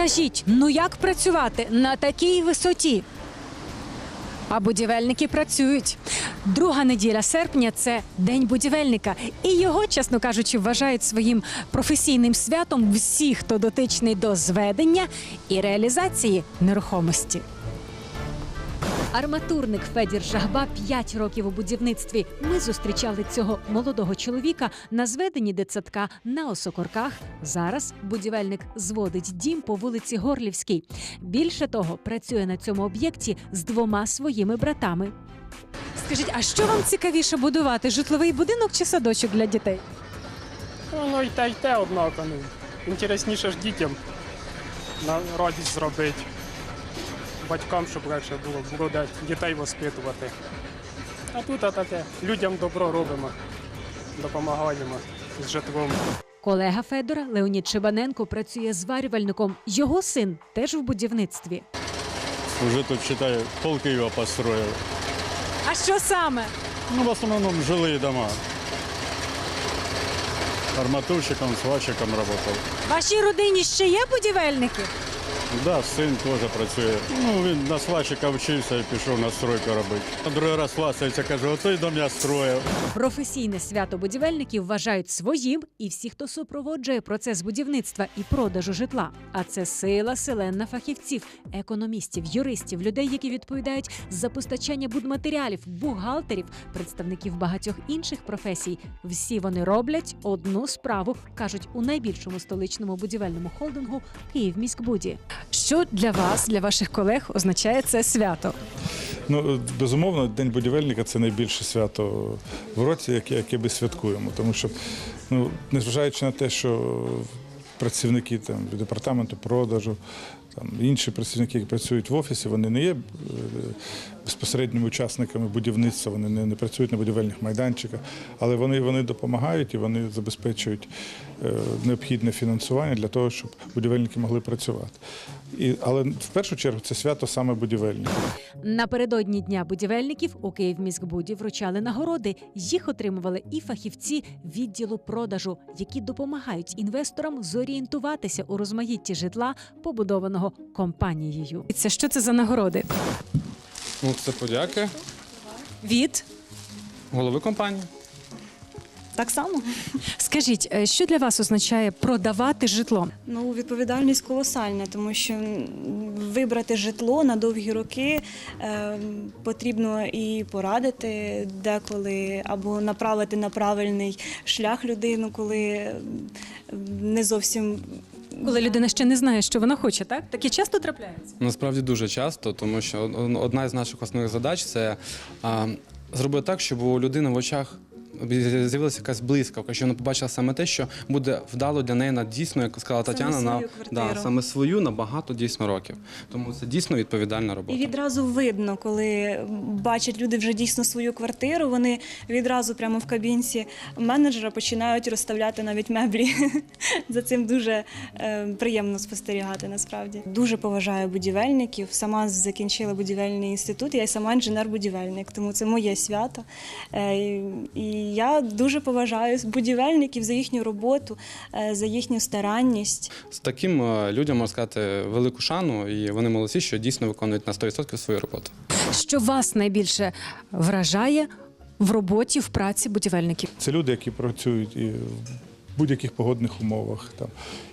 Скажіть, ну як працювати на такій висоті? А будівельники працюють. Друга неділя серпня це день будівельника, і його, чесно кажучи, вважають своїм професійним святом всі, хто дотичний до зведення і реалізації нерухомості. Арматурник Федір Жагба 5 років у будівництві. Ми зустрічали цього молодого чоловіка на зведенні дитсадка на Осокорках. Зараз будівельник зводить дім по вулиці Горлівській. Більше того, працює на цьому об'єкті з двома своїми братами. Скажіть, а що вам цікавіше будувати? Житловий будинок чи садочок для дітей? Воно й те, й те, однако. Ну, інтересніше ж дітям на радість зробити. Батькам, щоб легше було, було дітей воспитувати. А тут а таке. Людям добро робимо, допомагаємо з житлом. Колега Федора Леонід Чебаненко працює зварювальником. Його син теж в будівництві. Уже тут, считай, пол Киева построил. А що саме? Ну, в основном жилые дома. Арматурщиком, сварщиком работал. В вашій родині ще є будівельники? Да, син теж працює. Ну, він на сварщика вчився і пішов на стройку робити. А другий раз хвастається, каже, оцей дом я строїв. Професійне свято будівельників вважають своїм і всі, хто супроводжує процес будівництва і продажу житла. А це сила селенна фахівців, економістів, юристів, людей, які відповідають за постачання будматеріалів, бухгалтерів, представників багатьох інших професій. Всі вони роблять одну справу, кажуть у найбільшому столичному будівельному холдингу Київміськбуді. Що для вас, для ваших колег, означає це свято? Ну, безумовно, День будівельника це найбільше свято в році, яке, яке ми святкуємо. Тому що, ну, незважаючи на те, що працівники там, департаменту продажу, там, інші працівники, які працюють в офісі, вони не є е, безпосередніми учасниками будівництва, вони не, не працюють на будівельних майданчиках, але вони, вони допомагають і вони забезпечують е, необхідне фінансування для того, щоб будівельники могли працювати. І, але в першу чергу це свято саме будівельників. Напередодні дня будівельників у Київміськбуді вручали нагороди. Їх отримували і фахівці відділу продажу, які допомагають інвесторам зорієнтуватися у розмаїтті житла, побудованого компанією. Це що це за нагороди? Ну, це подяки Від голови компанії. Так само. скажіть, е, що для вас означає продавати житло? Ну, відповідальність колосальна, тому що м, вибрати житло на довгі роки е, потрібно і порадити деколи, або направити на правильний шлях людину, коли м, не зовсім Коли людина ще не знає, що вона хоче, так таке часто трапляється. Насправді дуже часто, тому що одна з наших основних задач це зробити так, щоб у людини в очах. З'явилася якась блискавка, що вона побачила саме те, що буде вдало для неї на дійсно, як сказала Саме Тетяна, на да, саме свою на багато дійсно років. Тому це дійсно відповідальна робота. І відразу видно, коли бачать люди вже дійсно свою квартиру, вони відразу прямо в кабінці менеджера починають розставляти навіть меблі. За цим дуже е, приємно спостерігати насправді. Дуже поважаю будівельників. Сама закінчила будівельний інститут, я й сама інженер-будівельник, тому це моє свято. Е, і- І я дуже поважаю будівельників за їхню роботу, е, за їхню старанність. З таким е, людям можна сказати велику шану, і вони молодці, що дійсно виконують на 100% свою роботу. Що вас найбільше вражає в роботі в праці будівельників? Це люди, які працюють і будь-яких погодних умовах. Там.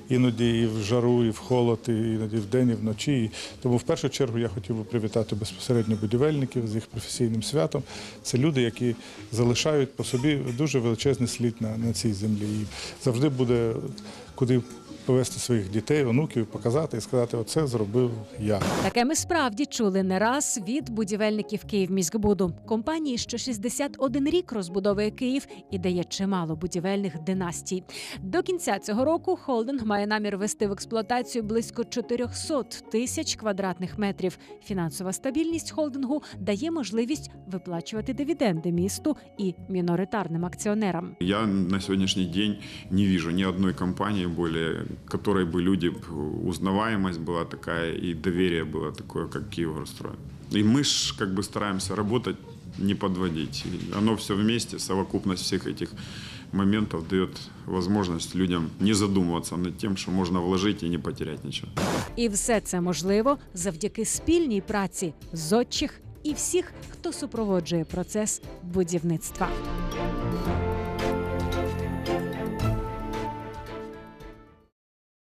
Іноді і в жару, і в холод, і іноді день, і вночі. Тому в першу чергу я хотів би привітати безпосередньо будівельників з їх професійним святом. Це люди, які залишають по собі дуже величезний слід на, на цій землі. І завжди буде куди повести своїх дітей, онуків, показати і сказати, оце зробив я. Таке ми справді чули не раз від будівельників Київміськбуду, компанії, що 61 рік розбудовує Київ і дає чимало будівельних династій. До кінця цього року холдинг має намір вести в експлуатацію близько 400 тисяч квадратних метрів. Фінансова стабільність холдингу дає можливість виплачувати дивіденди місту і міноритарним акціонерам. Я на сегодняшний день не вижу ни одной компании более, которой бы люди, узнаваемость была такая и доверие было такое, как Киевгорстрой. И мы ж как бы стараемся работать не подводить. И оно все вместе, совокупность всех этих моментов дает возможность людям не задумываться над тем, что можно вложить и не потерять ничего. І все це можливо завдяки спільній праці зодчих і всіх, хто супроводжує процес будівництва.